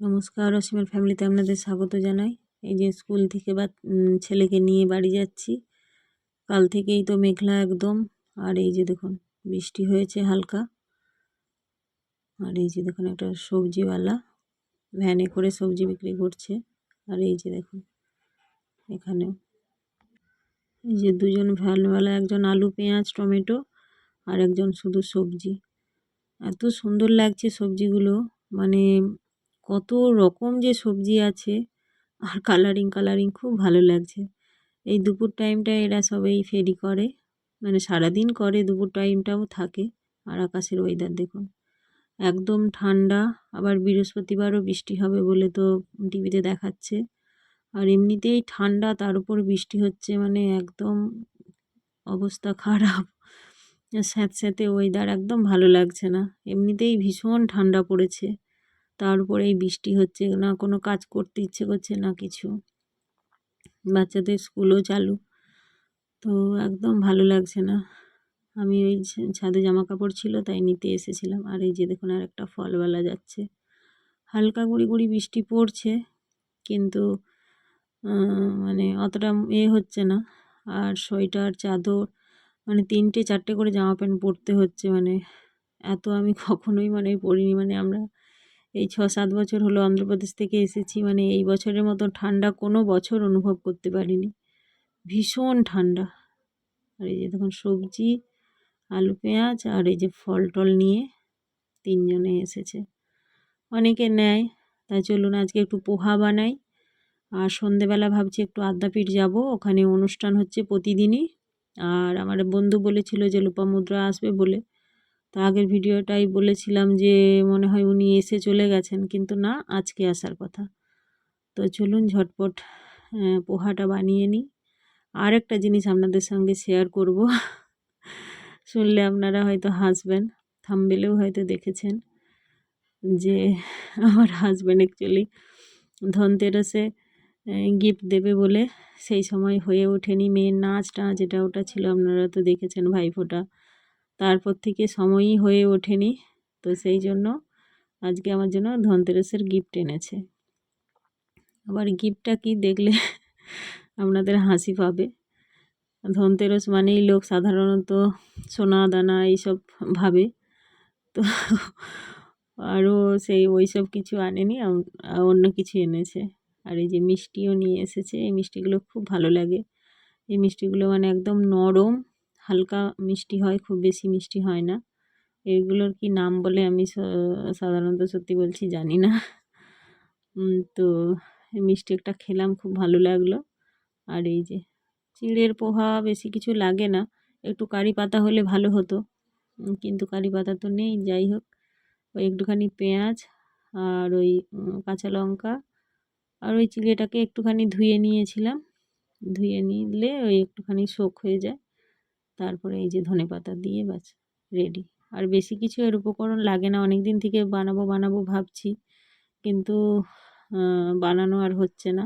নমস্কার, অসীমের ফ্যামিলিতে আপনাদের স্বাগত জানাই। এই যে স্কুল থেকে বা ছেলেকে নিয়ে বাড়ি যাচ্ছি। কাল থেকেই তো মেঘলা একদম। আর এই যে দেখুন, বৃষ্টি হয়েছে হালকা। আর এই যে দেখুন, একটা সবজিওয়ালা ভ্যানে করে সবজি বিক্রি করছে। আর এই যে দেখুন এখানেও এই যে দুজন ভ্যানওয়ালা, একজন আলু, পেঁয়াজ, টমেটো আর একজন শুধু সবজি। এত সুন্দর লাগছে সবজিগুলো। মানে কত রকম যে সবজি আছে আর কালারিং কালারিং খুব ভালো লাগছে। এই দুপুর টাইমটা এরা সবাই ফেরি করে মানে সারাদিন করে, দুপুর টাইমটাও থাকে। আর আকাশের ওয়েদার দেখুন, একদম ঠান্ডা, আবার বৃহস্পতিবারও বৃষ্টি হবে বলে তো টিভিতে দেখাচ্ছে। আর এমনিতেই ঠান্ডা, তার উপর বৃষ্টি হচ্ছে মানে একদম অবস্থা খারাপ। স্যাঁতস্যাঁতে ওয়েদার একদম ভালো লাগছে না। এমনিতেই ভীষণ ঠান্ডা পড়েছে। তার উপরে এই বৃষ্টি হচ্ছে, না কোনো কাজ করতে ইচ্ছে করছে না কিছু। বাচ্চাদের স্কুলও চালু, তো একদম ভালো লাগছে না। আমি ওই ছাদে জামা কাপড় ছিল, তাই নিতে এসেছিলাম। আর এই যে দেখুন, আর একটা ফলওয়ালা যাচ্ছে। হালকা গুঁড়ি গুঁড়ি বৃষ্টি পড়ছে, কিন্তু মানে অতটা এ হচ্ছে না। আর সোয়েটার, চাদর মানে তিনটে, চারটে করে জামা প্যান্ট পরতে হচ্ছে মানে এত আমি কখনোই মানে পরিনি মানে আমরা এই ছ সাত বছর হলো অন্ধ্রপ্রদেশ থেকে এসেছি মানে এই বছরের মতো ঠান্ডা কোনো বছর অনুভব করতে পারিনি। ভীষণ ঠান্ডা। আর এই যে তখন সবজি, আলু, পেঁয়াজ আর এই যে ফল টল নিয়ে তিনজনে এসেছে। অনেকে নেয়, তাই চলুন আজকে একটু পোহা বানাই। আর সন্ধেবেলা ভাবছি একটু আদ্যাপীঠ যাব, ওখানে অনুষ্ঠান হচ্ছে প্রতিদিনই। আর আমার বন্ধু বলেছিল যে, লোপামুদ্রা আসবে বলে। তো আগের ভিডিওটাই বলেছিলাম যে, মনে হয় উনি এসে চলে গেছেন, কিন্তু না, আজকে আসার কথা। তো চলুন ঝটপট পোহাটা বানিয়ে নিই। আর একটা জিনিস আপনাদের সঙ্গে শেয়ার করব। শুনলে আপনারা হয়তো হাসবেন থামবেলেও হয়তো দেখেছেন যে, আমার হাজব্যান্ড অ্যাকচুয়ালি ধনতেরাসে গিফট দেবে বলে সেই সময় হয়ে ওঠেনি। মেয়ের নাচ টাচ এটা ওটা ছিল, আপনারা তো দেখেছেন ভাইফোঁটা। তারপর থেকে সময়ই হয়ে ওঠেনি। তো সেই জন্য আজকে আমার জন্য ধনতেরাসের গিফট এনেছে। আবার গিফটটা কি দেখলে আপনাদের হাসি পাবে। ধনতেরস মানেই লোক সাধারণত সোনা, দানা এইসব ভাবে। তো আরও সেই ওই সব কিছু আনেনি অন্য কিছু এনেছে। আর এই যে মিষ্টিও নিয়ে এসেছে, এই মিষ্টিগুলো খুব ভালো লাগে। এই মিষ্টিগুলো মানে একদম নরম হালকা মিষ্টি হয়, খুব বেশি মিষ্টি হয় না। এগুলোর কি নাম বলে আমি সাধারণত সত্যি বলছি জানি না। তো মিষ্টি একটা খেলাম, খুব ভালো লাগল। আর এই যে চিড়ের পোহা বেশি কিছু লাগে না, একটু কারি পাতা হলে ভালো হতো। কিন্তু কারি পাতা তো নেই, যাই হোক। ওই একটুখানি পেঁয়াজ আর ওই কাঁচা লঙ্কা আর ওই চিড়েটাকে একটুখানি ধুয়ে নিয়েছিলাম। ধুয়ে নিলে ওই একটুখানি শোক হয়ে যায়। তারপরে এই যে ধনে পাতা দিয়ে ব্যাস রেডি আর বেশি কিছু এর উপকরণ লাগে না অনেক দিন থেকে বানাবো বানাবো ভাবছি, কিন্তু বানানো আর হচ্ছে না।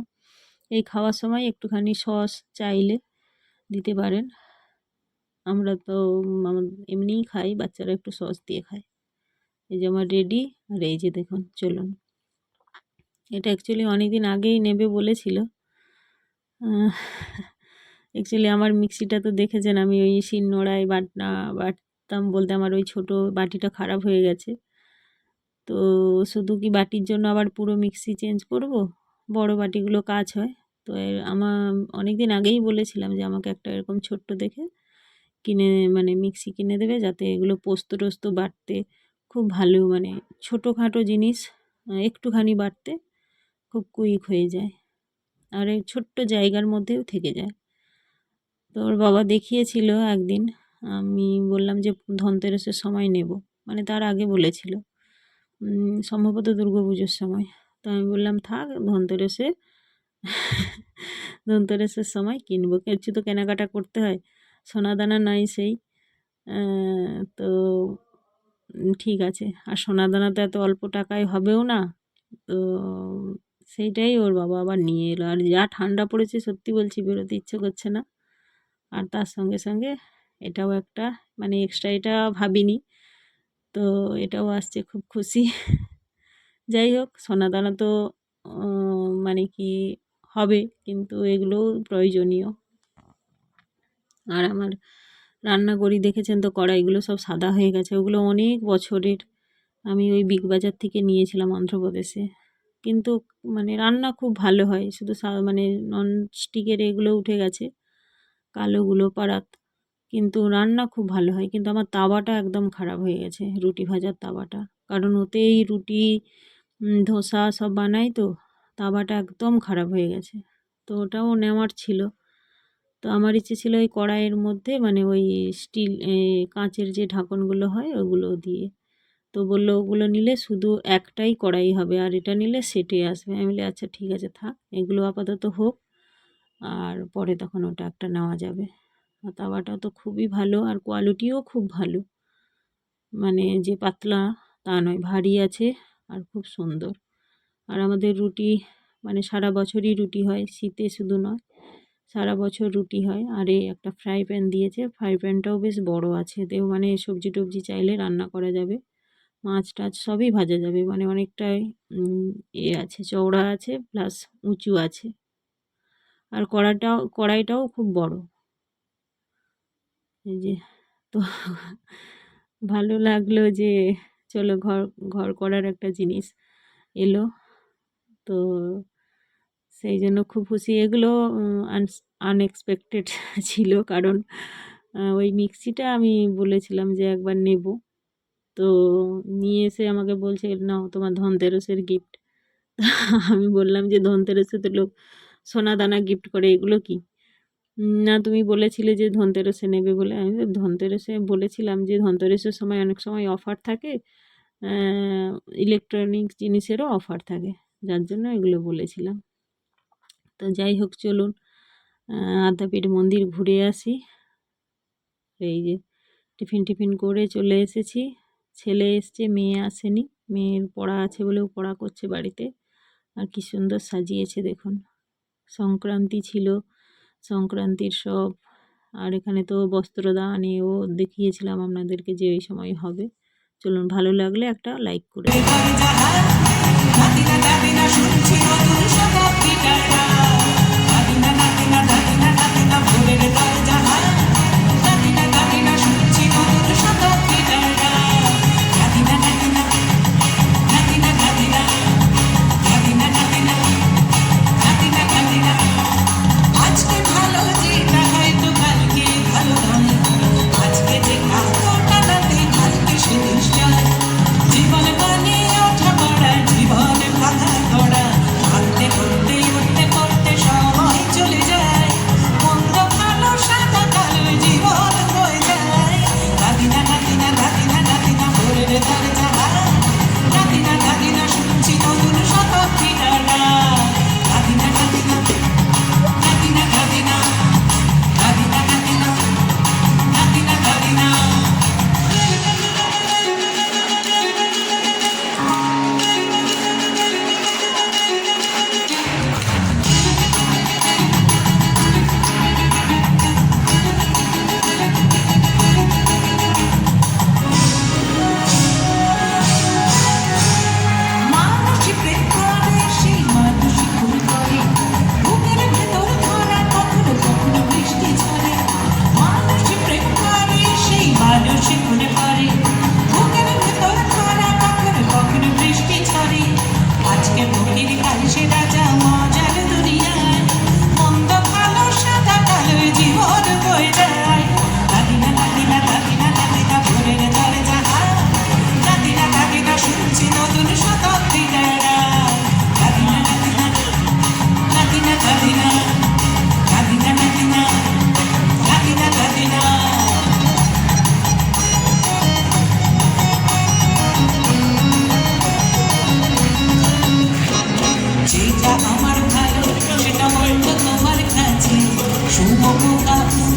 এই খাওয়ার সময় একটুখানি সস চাইলে দিতে পারেন। আমরা তো এমনিই খাই, বাচ্চারা একটু সস দিয়ে খায়। এই যে আমার রেডি আর এই যে দেখুন, চলুন। এটা অ্যাকচুয়ালি অনেক দিন আগেই নেবে বলেছিল। অ্যাকচুয়ালি আমার মিক্সিটা তো দেখেছেন, আমি ওই শিলনোড়ায় বাটনা, বাটতাম বলতে আমার ওই ছোটো বাটিটা খারাপ হয়ে গেছে। তো শুধু কি বাটির জন্য আবার পুরো মিক্সি চেঞ্জ করব? বড় বাটিগুলো কাজ হয়। তো আমার অনেক দিন আগেই বলেছিলাম যে আমাকে একটা এরকম ছোট্ট দেখে কিনে মানে মিক্সি কিনে দেবে যাতে এগুলো পোস্ত টোস্ত বাটতে খুব ভালো মানে ছোটোখাটো জিনিস, একটুখানি বাটতে খুব কুইক হয়ে যায়। আর এই ছোট্ট জায়গার মধ্যেও থেকে যায়। তো ওর বাবা দেখিয়েছিল একদিন, আমি বললাম যে ধনতেরাসের সময় নেব। মানে তার আগে বলেছিল সম্ভবত দুর্গা পুজোর সময়। তো আমি বললাম, থাক, ধনতেরাসে, ধনতেরাসের সময় কিনবো। কিছু তো কেনাকাটা করতে হয়, সোনা দানা নাই সেই। তো ঠিক আছে। আর সোনা দানা তো এত অল্প টাকায় হবেও না। তো, সেইটাই ওর বাবা আবার নিয়ে এলো। আর যা ঠান্ডা পড়েছে সত্যি বলছি, বেরোতে ইচ্ছে করছে না। আর তার সঙ্গে সঙ্গে এটাও একটা মানে এক্সট্রা এটা ভাবিনি। তো এটাও আসছে খুব খুশি। যাই হোক, সোনা দানা তো মানে কি হবে, কিন্তু এগুলোও প্রয়োজনীয়। আর আমার রান্না করি দেখেছেন তো কড়াইগুলো সব সাদা হয়ে গেছে। ওগুলো অনেক বছরের। আমি ওই বিগ বাজার থেকে নিয়েছিলাম অন্ধ্রপ্রদেশে। কিন্তু মানে রান্না খুব ভালো হয়। শুধু মানে নন স্টিকের এগুলো উঠে গেছে। কালোগুলো পাড়াত কিন্তু রান্না খুব ভালো হয়। কিন্তু আমার তাওয়াটা একদম খারাপ হয়ে গেছে, রুটি ভাজার তাওয়াটা। কারণ ওতেই রুটি ধোসা সব বানাই তো, তাওয়াটা একদম খারাপ হয়ে গেছে। তো ওটাও নেওয়ার ছিল। তো আমার ইচ্ছে ছিল ওই কড়াইয়ের মধ্যে মানে ওই স্টিল কাঁচের যে ঢাকনগুলো হয়, ওগুলো দিয়ে। তো বলল ওগুলো নিলে শুধু একটাই কড়াই হবে, আর এটা নিলে সেটে আসবে। আমি বলি আচ্ছা ঠিক আছে, থাক, এগুলো আপাতত হোক। আর পরে তখন ওটা একটা নেওয়া যাবে। তাওয়াটা তো খুবই ভালো আর কোয়ালিটিও খুব ভালো। মানে যে পাতলা তা নয়, ভারী আছে আর খুব সুন্দর। আর আমাদের রুটি মানে সারা বছরই রুটি হয়, শীতে শুধু নয়, সারা বছর রুটি হয়। আর এই একটা ফ্রাই প্যান দিয়েছে ফ্রাই প্যানটাও বেশ বড় আছে। এতেও মানে সবজি টবজি চাইলে রান্না করা যাবে। মাছ টাছ সবই ভাজা যাবে মানে অনেকটাই এ আছে, চওড়া আছে প্লাস উঁচু আছে। আর কড়াটাও কড়াইটাও খুব বড়। এই যে, তো ভালো লাগল যে চলো ঘর ঘর করার একটা জিনিস এলো। তো সেই জন্য খুব খুশি। এগুলো আনএক্সপেক্টেড ছিল কারণ ওই মিক্সিটা আমি বলেছিলাম যে একবার নেব। তো নিয়ে এসে আমাকে বলছে, নাও তোমার ধনতেরসের গিফট আমি বললাম যে ধনতেরসে তো লোক সোনা দানা গিফট করে, এগুলো কি? না, তুমি বলেছিলে যে ধনতেরসে নেবে বলে। আমি তো ধনতেরসে বলেছিলাম যে ধনতেরসের সময় অনেক সময় অফার থাকে। ইলেকট্রনিক্স জিনিসেরও অফার থাকে, যার জন্য এগুলো বলেছিলাম। তো যাই হোক, চলুন আদ্যাপীঠ মন্দির ঘুরে আসি। এই যে, টিফিন টিফিন করে চলে এসেছি। ছেলে এসছে, মেয়ে আসেনি। মেয়ের পড়া আছে বলেও পড়া করছে বাড়িতে। আর কি সুন্দর সাজিয়েছে, দেখুন। সংক্রান্তি ছিল। সংক্রান্তির সব, আর এখানে তো বস্ত্রদানেও দেখিয়েছিলাম আপনাদেরকে যে এই সময় হবে। চলুন, ভালো লাগলে একটা লাইক করে দেবেন।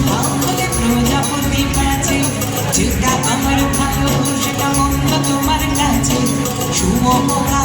ভাও বলে প্রজাপতি কাছে যেটা আমার ভালো সেটা মন্দ তোমার কাছে শুভমোকা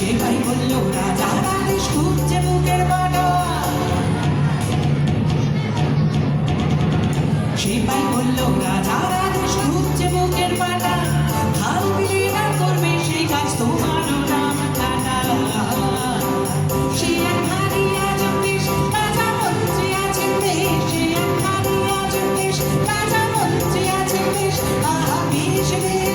সেবাই বলল রাজা রানীশ খুঁজছে বুকের বানা সেবাই বলল রাজা রানীশ খুঁজছে বুকের বানা হাল মিলিয়ে না করবে সেই কাজ তোমারও নাম টানা সে এক হারিয়া জগদীশ রাজা মন্ত্রী আছেন দেশ সে এক হারিয়া জগদীশ রাজা মন্ত্রী আছেন দেশ আহা, বেশ বেশ।